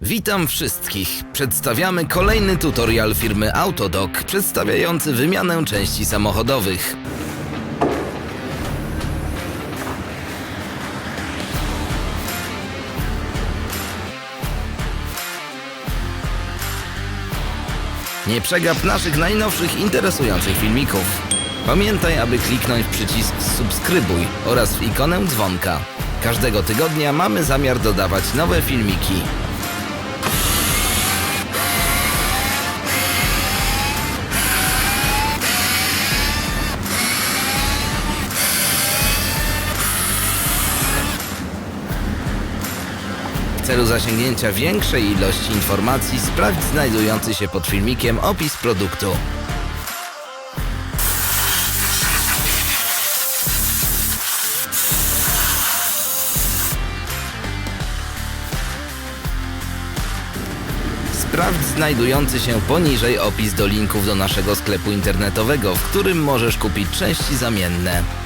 Witam wszystkich. Przedstawiamy kolejny tutorial firmy Autodoc przedstawiający wymianę części samochodowych. Nie przegap naszych najnowszych interesujących filmików. Pamiętaj, aby kliknąć przycisk subskrybuj oraz w ikonę dzwonka. Każdego tygodnia mamy zamiar dodawać nowe filmiki. Celu zasięgnięcia większej ilości informacji sprawdź znajdujący się pod filmikiem opis produktu. Sprawdź znajdujący się poniżej opis do linków do naszego sklepu internetowego, w którym możesz kupić części zamienne.